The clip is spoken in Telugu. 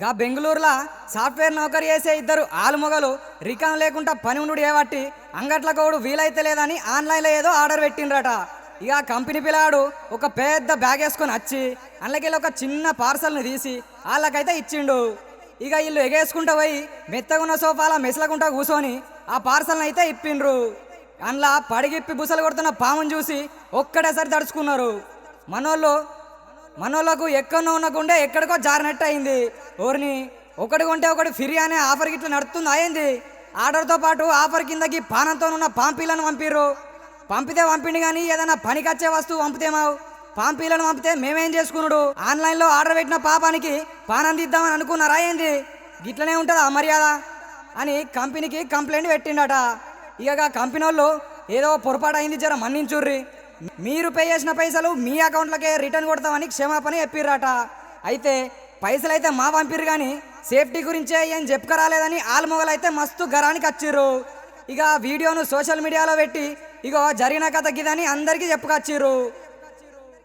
గా బెంగళూరులో సాఫ్ట్వేర్ నౌకరీ చేసే ఇద్దరు ఆలుమొగలు రికామ్ లేకుండా పని ఉండు ఏవట్టి అంగట్ల కోడు వీలైతే లేదని ఆన్లైన్లో ఏదో ఆర్డర్ పెట్టిండ్రట. ఇక కంపెనీ పిల్లాడు ఒక పెద్ద బ్యాగ్ వేసుకొని వచ్చి అందులోకి ఒక చిన్న పార్సల్ని తీసి వాళ్ళకైతే ఇచ్చిండు. ఇక వీళ్ళు ఎగేసుకుంటూ పోయి మెత్తగున్న సోఫాల మెసలకుంటా కూర్చొని ఆ పార్సల్ని అయితే ఇప్పిండ్రు. అందులో పడిగిప్పి బుసలు కొడుతున్న పాముని చూసి ఒక్కడేసారి తడుచుకున్నారు. మనోళ్ళు మనోళ్ళకు ఎక్కడో ఉన్న గుండె ఎక్కడికో జారినట్టు అయింది ఓర్ని ఒకటి కొంటే ఒకటి ఫ్రీ అనే ఆఫర్ గిట్ల నడుస్తుంది అయింది ఆర్డర్తో పాటు ఆఫర్ కిందకి పానంతో ఉన్న పాంపీలను పంపిరు పంపితే పంపిండి కానీ ఏదైనా పనికొచ్చే వస్తువు పంపితేమావు పాంపీలను పంపితే మేమేం చేసుకున్నాడు ఆన్లైన్లో ఆర్డర్ పెట్టిన పాపానికి పానం తీద్దామని అనుకున్నారా ఏంది? గిట్లనే ఉంటుందా మర్యాద? అని కంపెనీకి కంప్లైంట్ పెట్టిండట. ఇక కంపెనీ వాళ్ళు ఏదో పొరపాటు అయింది జర మన్నించుర్రి. మీరు పే చేసిన పైసలు మీ అకౌంట్లకే రిటర్న్ కొడతామని క్షమాపణ చెప్పిర్రట. అయితే పైసలు అయితే మా పంపిర్రు కానీ సేఫ్టీ గురించే ఏం చెప్పుకరాలేదని ఆల్మొగలు అయితే మస్తు గరానికి వచ్చిర్రు ఇక వీడియోను సోషల్ మీడియాలో పెట్టి ఇగో జరిగిన కథ గిదని అందరికీ చెప్పుకొచ్చిర్రు.